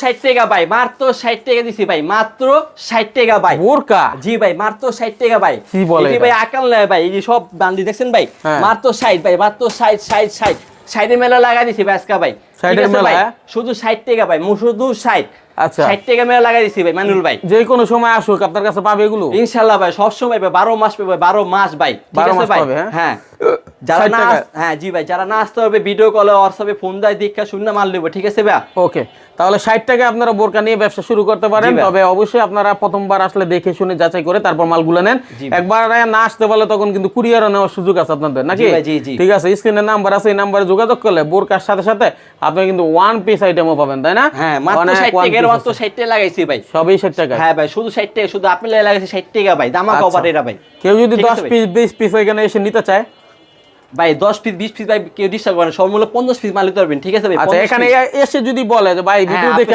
ষাট টাকা ভাই মাত্র ষাট টাকা দিছি ভাই মাত্র ষাট টাকা ভাই। বোরকা? জি ভাই মাত্র ষাট টাকা ভাই। কি বলে যে ভাই আকাল নয় ভাই এই যে সব বান্দি দেখছেন ভাই? হ্যাঁ। মাত্র ষাট ভাই মাত্র ষাট ষাট ষাট। ষাটের মেলা লাগাই দিছি ভাই আজকে ভাই। ঠিক 60 এর আছে ভাই? মেলা? শুধু ষাট টাকা ভাই মু শুধু ষাট। আচ্ছা। ষাট টাকা মেলা লাগাই দিছি ভাই মানুল ভাই। যে কোনো সময় আসুক আপনার কাছে পাবে এগুলো? ইনশাল্লাহ ভাই সবসময় ভাই বারো মাস পাবে বারো মাস ভাই। ঠিক আছে ভাই? হ্যাঁ? যারা না হ্যাঁ জি ভাই যারা না আসতে হবে ভিডিও কলে হোয়াটসঅ্যাপে ফোন দেয় দীক্ষা শূন্য মাল নেব ঠিক আছে ভাই ওকে তাহলে ষাট টাকা আপনারা বোরকা নিয়ে ব্যবসা শুরু করতে পারেন তবে অবশ্যই আপনারা প্রথমবার আসলে দেখে শুনে যাচাই করে তারপর মালগুলো নেন। একবার না আসতে পারলে তখন কিন্তু কুরিয়ারও নেওয়ার সুযোগ আছে আপনাদের নাকি। ঠিক আছে স্ক্রিনের নাম্বার আছে এই নাম্বারে যোগাযোগ করলে বোরকার সাথে সাথে আপনি কিন্তু ওয়ান পিস আইটেমও পাবেন তাই না? হ্যাঁ মাত্র অনেক ষাট one টাকার মাত্র টাকা লাগাইছি ভাই। সবই ষাট টাকা। হ্যাঁ ভাই শুধু ষাট টাকা শুধু আপেল লাগাইছি ষাট টাকা ভাই দামা আচ্ছা। কভার এরা ভাই। কেউ যদি ঠিক দশ আছে ভাই। পিস বিশ পিস এখানে এসে নিতে চায় ভাই দশ পিস বিশ পিস ভাই কেউ ডিস্টার্ব করে সব মূল্য পঞ্চাশ পিস মালিক নিতে পারবেন ঠিক আছে ভাই? আচ্ছা এখানে এসে যদি বলে যে ভাই ভিডিও হ্যাঁ, দেখে